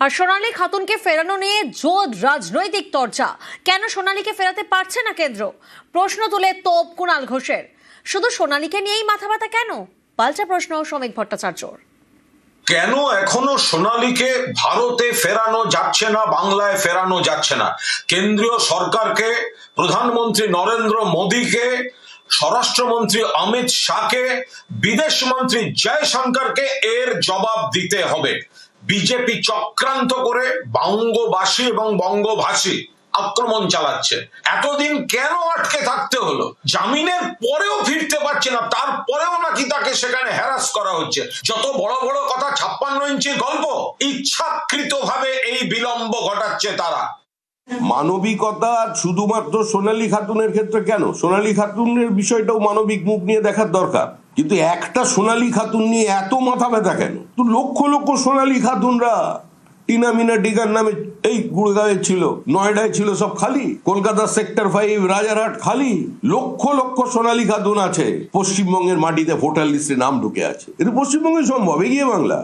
আর সোনালী খাতুনকে ফেরানো নিয়ে জোর রাজনৈতিক চর্চা কেন সোনালীকে ফেরাতে পারছে না কেন্দ্র? প্রশ্ন তুলে তোপ কুণাল ঘোষের। শুধু সোনালীকে নিয়েই মাথা ব্যথা কেন? পাল্টা প্রশ্ন শ্রমিক ভট্টাচার্যর। কেন এখনও সোনালীকে ভারতে ফেরানো যাচ্ছে না, বাংলায় ফেরানো যাচ্ছে না? কেন্দ্রীয় সরকারকে, প্রধানমন্ত্রী নরেন্দ্র মোদীকে, স্বরাষ্ট্রমন্ত্রী অমিত শাহকে, বিদেশ মন্ত্রী জয়শঙ্করকে এর জবাব দিতে হবে। বিজেপি চক্রান্ত করে বঙ্গবাসী এবং বঙ্গভাষী আক্রমণ চালাচ্ছে। এতদিন কেন আটকে থাকতে হলো? জামিনের পরেও ফিরতে পারছে না, তারপরেও নাকি তাকে সেখানে হ্যারাস করা হচ্ছে। যত বড় বড় কথা ছাপ্পান্ন ইঞ্চির গল্প ইচ্ছাকৃত ভাবে এই বিলম্ব ঘটাচ্ছে তারা। মানবিকতা শুধুমাত্র সোনালী খাতুনের ক্ষেত্রে কেন? সোনালী খাতুনের বিষয়টাও মানবিক মুখ নিয়ে দেখার দরকার। কিন্তু একটা সোনালী খাতুন নিয়ে এত মাথা ব্যথা কেন? তো লক্ষ লক্ষ সোনালি খাতুনরা টিনা মিনা ডিগার নামে এই গুড়গাঁয়ে ছিল, নয়ডায় ছিল সব খালি, কলকাতা সেক্টর ফাইভ, রাজারহাট খালি, লক্ষ লক্ষ সোনালী খাতুন আছে। পশ্চিমবঙ্গের মাটিতে ভোটার লিস্টে নাম ঢুকে আছে। এটা পশ্চিমবঙ্গে সম্ভব? এগিয়ে বাংলা।